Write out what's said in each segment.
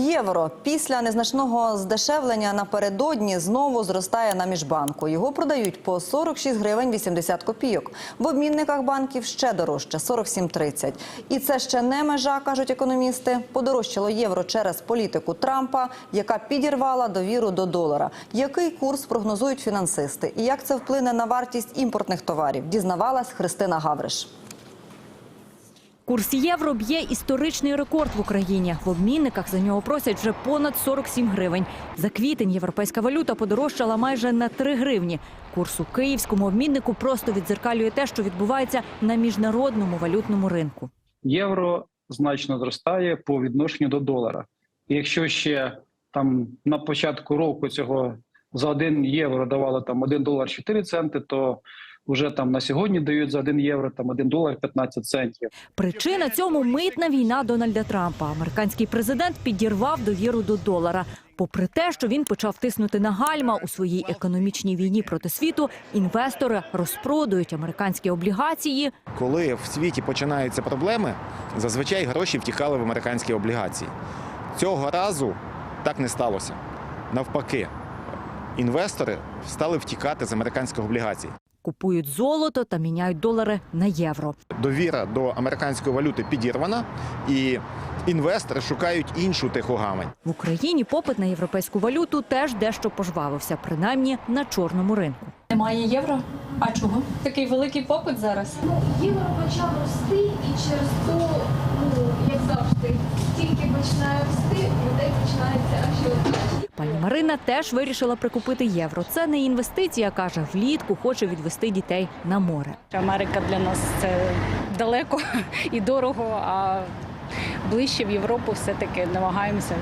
Євро після незначного здешевлення напередодні знову зростає на міжбанку. Його продають по 46 гривень 80 копійок. В обмінниках банків ще дорожче 47,30. І це ще не межа, кажуть економісти. Подорожчало євро через політику Трампа, яка підірвала довіру до долара. Який курс прогнозують фінансисти? І як це вплине на вартість імпортних товарів? Дізнавалась Христина Гавриш. Курс євро б'є історичний рекорд в Україні. В обмінниках за нього просять вже понад 47 гривень. За квітень європейська валюта подорожчала майже на 3 гривні. Курс у київському обміннику просто відзеркалює те, що відбувається на міжнародному валютному ринку. євро значно зростає по відношенню до долара. Якщо ще там на початку року цього за 1 євро давали там 1 долар 4 центи, то вже там на сьогодні дають за 1 євро там 1 долар 15 центів. Причина цьому митна війна Дональда Трампа. Американський президент підірвав довіру до долара. Попри те, що він почав тиснути на гальма у своїй економічній війні проти світу, інвестори розпродують американські облігації. Коли в світі починаються проблеми, зазвичай гроші втікали в американські облігації. Цього разу так не сталося. Навпаки, інвестори стали втікати з американських облігацій. Купують золото та міняють долари на євро. Довіра до американської валюти підірвана, і інвестори шукають іншу тиху. В Україні попит на європейську валюту теж дещо пожвавився, принаймні на чорному ринку. Немає євро. А чого? Такий великий попит зараз. Ну, євро почав рости і через то, ну, як завжди, тільки починає рости, людей починається ажіотаж. Пані Марина теж вирішила прикупити євро. Це не інвестиція, каже, влітку хоче відвести дітей на море. Америка для нас це далеко і дорого, а ближче в Європу все-таки намагаємося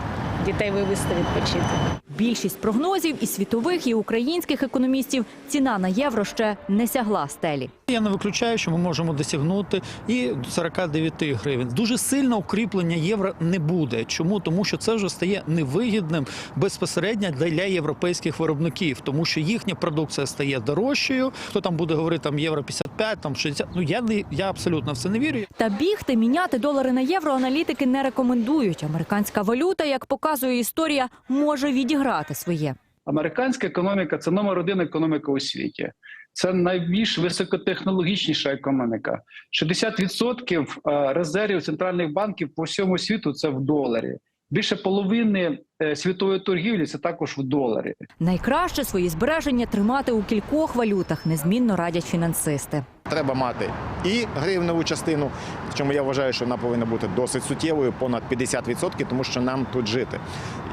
дітей вивезти відпочити. Більшість прогнозів і світових, і українських економістів ціна на євро ще не сягла стелі. Я не виключаю, що ми можемо досягнути і 49 гривень. Дуже сильно укріплення євро не буде. Чому? Тому що це вже стає невигідним безпосередньо для європейських виробників, тому що їхня продукція стає дорожчою. Хто там буде говорити там євро 55, там 60, Ну я не я абсолютно в це не вірю. Та бігти міняти долари на євро аналітики не рекомендують. Американська валюта, як показує історія, може відіграти своє. Американська економіка це номер один економіка у світі. Це найбільш високотехнологічніша економіка. 60% е, резервів центральних банків по всьому світу це в доларі. Більше половини е, світової торгівлі це також в доларі. Найкраще свої збереження тримати у кількох валютах, незмінно радять фінансисти. Треба мати і гривневу частину, чому я вважаю, що вона повинна бути досить суттєвою, понад 50%, тому що нам тут жити.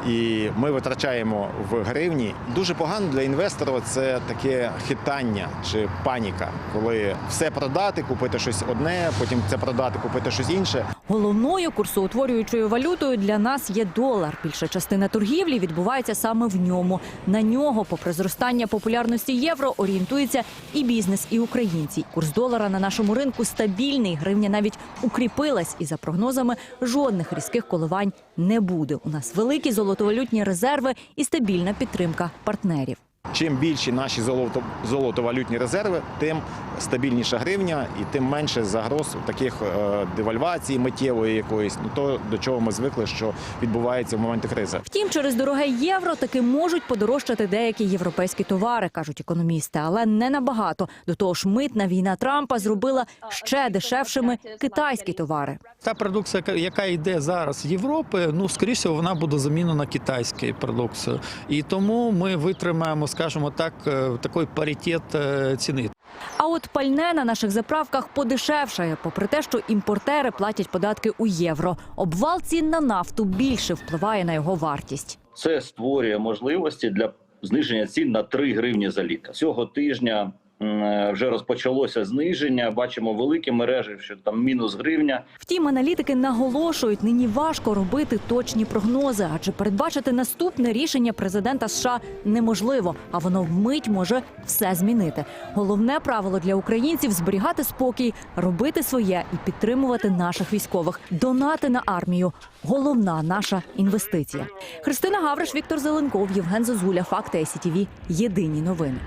І ми витрачаємо в гривні. Дуже погано для інвестора це таке хитання чи паніка, коли все продати, купити щось одне, потім це продати, купити щось інше. Головною курсоутворюючою валютою для нас є долар. Більша частина торгівлі відбувається саме в ньому. На нього, попри зростання популярності євро, орієнтується і бізнес, і українці. Курс долара на нашому ринку стабільний. Гривня навіть укріпилась, і за прогнозами жодних різких коливань не буде. У нас великі золотовалютні резерви і стабільна підтримка партнерів. Чим більші наші золото, золотовалютні резерви, тим стабільніша гривня і тим менше загроз таких е, девальвацій миттєвої якоїсь. Ну то до чого ми звикли, що відбувається в моменти кризи. Втім, через дороге євро таки можуть подорожчати деякі європейські товари, кажуть економісти, але не набагато. До того ж, митна війна Трампа зробила ще дешевшими китайські товари. Та продукція, яка- яка йде зараз з Європи, ну скоріше вона буде замінена китайською продукцією. І тому ми витримаємо, скажімо так, е, такий паритет е, ціни. А от пальне на наших заправках подешевшає, попри те, що імпортери платять податки у євро. Обвал цін на нафту більше впливає на його вартість. Це створює можливості для зниження цін на 3 гривні за літр. Цього тижня вже розпочалося зниження. Бачимо великі мережі, що там мінус гривня. Втім, аналітики наголошують, нині важко робити точні прогнози, адже передбачити наступне рішення президента США неможливо, а воно вмить може все змінити. Головне правило для українців зберігати спокій, робити своє і підтримувати наших військових. Донати на армію головна наша інвестиція. Христина Гавриш, Віктор Зеленков, Євген Зозуля, Факти СІТІВІ. Єдині новини.